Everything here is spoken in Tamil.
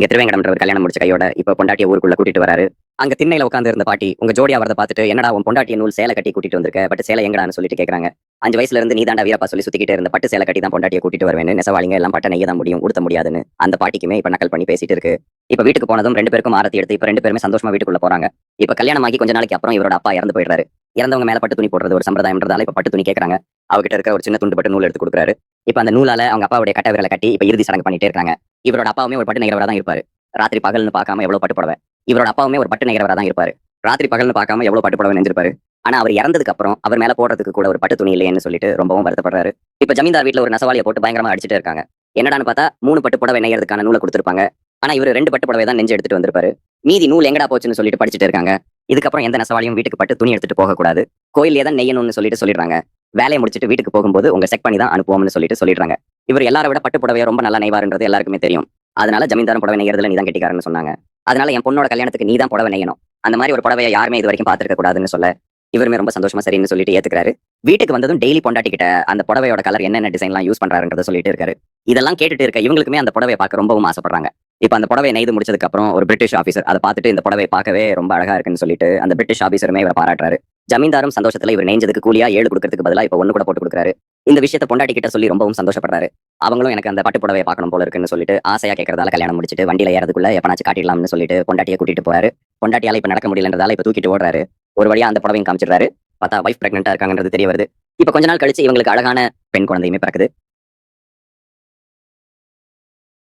இங்க திருவேங்கடம்ன்றவர் கல்யாணம் முடிச்ச கையோட இப்ப பொண்டாட்டிய ஊருக்குள்ள கூட்டிட்டு வராரு. அங்க திண்ணையில உட்காந்து இருந்த பாட்டி உங்க ஜோடியா வரத பார்த்துட்டு என்னடா உன் பொண்டாட்டிய நூல் சேலை கட்டி கூட்டிட்டு வந்திருக்க? பட் சேலை எங்கடான்னு சொல்லிட்டு கேக்குறாங்க. அஞ்சு வயசுல இருந்து நீ தாண்டா வீரப்பா சொல்லி சுத்திக்கிட்டு இருந்த. பட்டு சேலை கட்டி தான் பொண்டாட்டிய கூட்டிட்டு வருவேன் நெசவாளிங்க எல்லாம் பட்ட நெய்ய தான் முடியும் உடுத்த முடியாதுன்னு. அந்த பாட்டிக்குமே இப்ப நக்கல் பண்ணி பேசிட்டு இருக்கு. இப்ப வீட்டுக்கு போனதும் ரெண்டு பேருக்கும் ஆரத்தி எடுத்து இப்ப ரெண்டு பேருமே சந்தோஷமா வீட்டுக்குள்ள போறாங்க. இப்ப கல்யாணம் ஆகி கொஞ்ச நாளைக்கு அப்புறம் இவரோட அப்பா இறந்து போயிடுறாரு. இறந்தவங்க மேல பட்டு துணி போடுறது ஒரு சம்பிரதாயம்ன்றதால இப்ப பட்டு துணி கேக்குறாங்க. அவகிட்ட இருக்க ஒரு சின்ன துண்டு பட்டு நூல் எடுத்து கொடுக்குறாரு. இப்ப அந்த நூலால அவங்க அப்பாவுடைய கட்ட விரலை கட்டி இப்ப இறுதி சடங்கு பண்ணிட்டே இருக்காங்க. இவரோட அப்பாவுமே ஒரு பட்டு நெய்கிறவரா தான் இருப்பாரு. ராத்திரி பகல்னு பார்க்காம எவ்வளவு பட்டு புடவை? இவரோட அப்பாவுமே ஒரு பட்டு நெய்கிறவரா தான் இருப்பாரு. ராத்திரி பகல்னு பார்க்காம எவ்வளவு பட்டு புடவை நெஞ்சிருப்பாரு? ஆனா அவர் இறந்ததுக்கு அப்புறம் அவர் மேல போடுறதுக்கு கூட ஒரு பட்டு துணி இல்லையேன்னு சொல்லிட்டு ரொம்பவும் வருத்தப்படுறாரு. இப்ப ஜமீன்தார் வீட்ல ஒரு நெசவாளியை போட்டு பயங்கரமா அடிச்சுட்டு இருக்காங்க. என்னடான்னு பார்த்தா மூணு பட்டு புடவை நெய்யறதுக்கான நூலை கொடுத்துருப்பாங்க. ஆனா இவர் ரெண்டு பட்டு புடவை தான் நெஞ்சு எடுத்துட்டு வந்திருப்பாரு. மீதி நூல் எங்கடா போச்சுன்னு சொல்லிட்டு படிச்சுட்டு இருக்காங்க. இதுக்கப்புறம் எந்த நெசவாளியும் வீட்டுக்கு பட்டு துணி எடுத்துட்டு போகக்கூடாது கோயிலே தான் நெய்யணும்னு சொல்லிட்டு சொல்லிடுறாங்க. வேலையை முடிச்சுட்டு வீட்டுக்கு போகும்போது உங்க செக் பண்ணி தான் அனுப்புவோம்னு சொல்லிட்டு சொல்லிடுறாங்க. இவர் எல்லாரை விட பட்டு புடவையை ரொம்ப நல்லா நெய்வாருன்றது எல்லாருக்குமே தெரியும். அதனால ஜமீன்தாரம் புடவை நெய்யறதுல நீ தான் கெட்டிக்காரன்னு சொன்னாங்க. அதனால என் பொண்ணோட கல்யாணத்துக்கு நீ தான் புடவை நெய்யணும். அந்த மாதிரி ஒரு புடவையை யாருமே இது வரைக்கும் பார்த்துருக்க கூடாதுன்னு சொல்ல இவருமே ரொம்ப சந்தோஷமா சரின்னு சொல்லிட்டு ஏத்துக்கிறாரு. வீட்டுக்கு வந்ததும் டெய்லி பொண்டாட்டிக்கிட்ட அந்த புடவையோட கலர் என்னென்ன டிசைன்லாம் யூஸ் பண்றாருன்றத சொல்லிட்டு இருக்காரு. இதெல்லாம் கேட்டுட்டு இருக்க இவங்களுக்குமே அந்த புடவையை பார்க்க ரொம்பவும் ஆசைப்படுறாங்க. இப்ப அந்த புடவை நெய்து முடிச்சதுக்கு அப்புறம் ஒரு பிரிட்டிஷ் ஆஃபீஸர் அதை பார்த்துட்டு இந்த புடவை பார்க்கவே ரொம்ப அழகா இருக்குன்னு சொல்லிட்டு அந்த பிரிட்டிஷ் ஆஃபீஸருமே இவரை பாராட்டுறாரு. ஜமீன்தாரும் சந்தோஷத்துல இவர் நெஞ்சதுக்கு கூலியா ஏழு கொடுக்கறதுக்கு பதிலா இப்ப ஒன்று கூட போட்டு கொடுக்குறாரு. இந்த விஷயத்த பொண்டாட்டி கிட்ட சொல்லி ரொம்பவும் சந்தோஷப்படுறாரு. அவங்களும் எனக்கு அந்த பட்டு புடவையை பார்க்கணும் போல இருக்குன்னு சொல்லிட்டு ஆசையா கேட்கறதால கல்யாணம் முடிச்சுட்டு வண்டியில ஏறதுக்குள்ள எப்பனாச்சும் காட்டிடலாம்னு சொல்லிட்டு பொண்டாட்டியை கூட்டிட்டு போறாரு. பொண்டாட்டியால இப்ப நடக்க முடியலன்றதால இப்ப தூக்கிட்டு ஓடுறாரு. ஒரு வழியா அந்த புடவையும் காமிச்சிடுறாரு. பார்த்தா வைஃப் பிரெக்னெண்டா இருக்காங்கன்றது தெரிய வருது. இப்ப கொஞ்ச நாள் கழிச்சு இவங்களுக்கு அழகான பெண் குழந்தையுமே பிறக்குது.